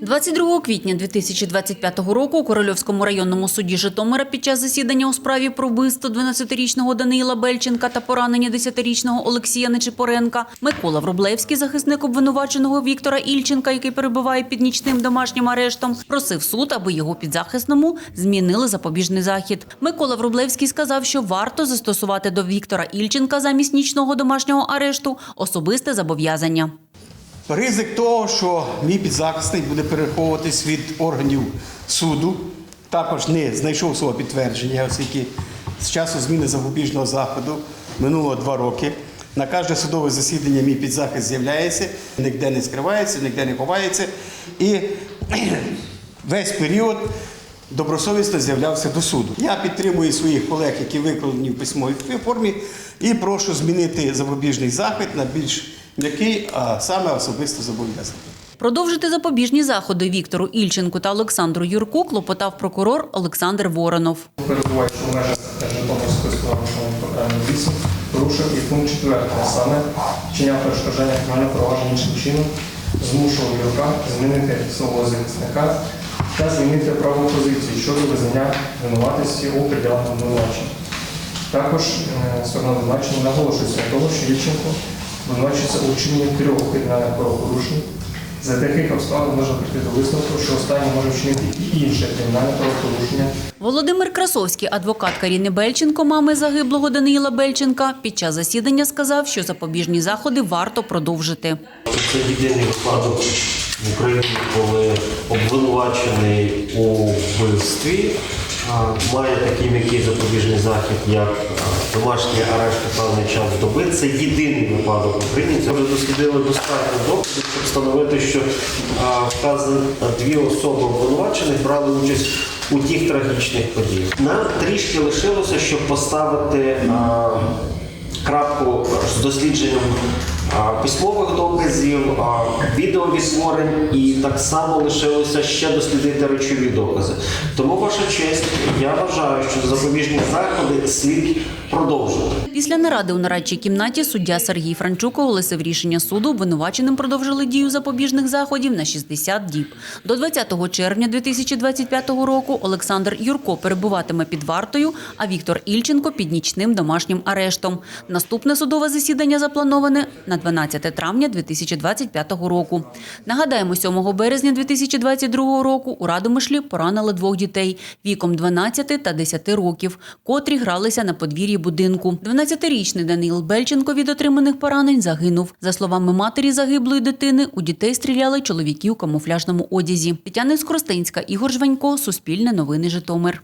22 квітня 2025 року у Корольовському районному суді Житомира під час засідання у справі про вбивство 12-річного Даниїла Бельченка та поранення 10-річного Олексія Нечипоренка Микола Врублевський, захисник обвинуваченого Віктора Ільченка, який перебуває під нічним домашнім арештом, просив суд, аби його підзахисному змінили запобіжний захід. Микола Врублевський сказав, що варто застосувати до Віктора Ільченка замість нічного домашнього арешту особисте зобов'язання. Ризик того, що мій підзахисний буде переховуватись від органів суду, також не знайшов свого підтвердження, оскільки з часу зміни запобіжного заходу минуло два роки. На кожне судове засідання мій підзахист з'являється, ніде не скривається, ніде не ховається. І весь період добросовісно з'являвся до суду. Я підтримую своїх колег, які викладені в письмовій формі, і прошу змінити запобіжний захід на більш м'який, а саме особисто зобов'язаний. Продовжити запобіжні заходи Віктору Ільченку та Олександру Юрку клопотав прокурор Олександр Воронов. перебуваючи в межах Житомирської справочної покарання 8, порушив і пункт 4, саме вчиняв перешкоджання кримінального провадження іншим чином, змушував Юрка змінити свого захисника та змінити правову позицію щодо визнання винуватості у приділеному обвинуваченні. Також е, сторона обвинувачення наголошується на тому, що Ільченко обвинувачується у вчиненні трьох кримінальних правопорушень, за таких обставин можна прийти до висновку, що останній може вчинити і інше кримінальне правопорушення, Володимир Красовський, адвокат Каріни Бельченко, мами загиблого Даниїла Бельченка, під час засідання сказав, що запобіжні заходи варто продовжити. Це єдиний випадок в Україні, коли обвинувачений у вбивстві має такий м'який запобіжний захід, як домашній арешт на певний час доби. Це єдиний випадок в Україні. Це дослідили достатньо доказів, щоб встановити, що вказані дві особи обвинувачених брали участь у тих трагічних подіях. Нам трішки лишилося, щоб поставити. крапку з дослідженням письмових доказів, відеовідтворень і так само лишилося ще дослідити речові докази. Тому, ваша честь, я вважаю, що запобіжні заходи слід продовжувати. Після наради у нарадчій кімнаті суддя Сергій Франчук оголосив рішення суду. Обвинуваченим продовжили дію запобіжних заходів на 60 діб. До 20 червня 2025 року Олександр Юрко перебуватиме під вартою, а Віктор Ільченко під нічним домашнім арештом. Наступне судове засідання заплановане на 12 травня 2025 року. Нагадаємо, 7 березня 2022 року у Радомишлі поранили двох дітей віком 12 та 10 років, котрі гралися на подвір'ї будинку. 12-річний Даниїл Бельченко від отриманих поранень загинув. За словами матері загиблої дитини, у дітей стріляли чоловіки у камуфляжному одязі. Тетяна Скоростинська, Ігор Жванько, Суспільне новини Житомир.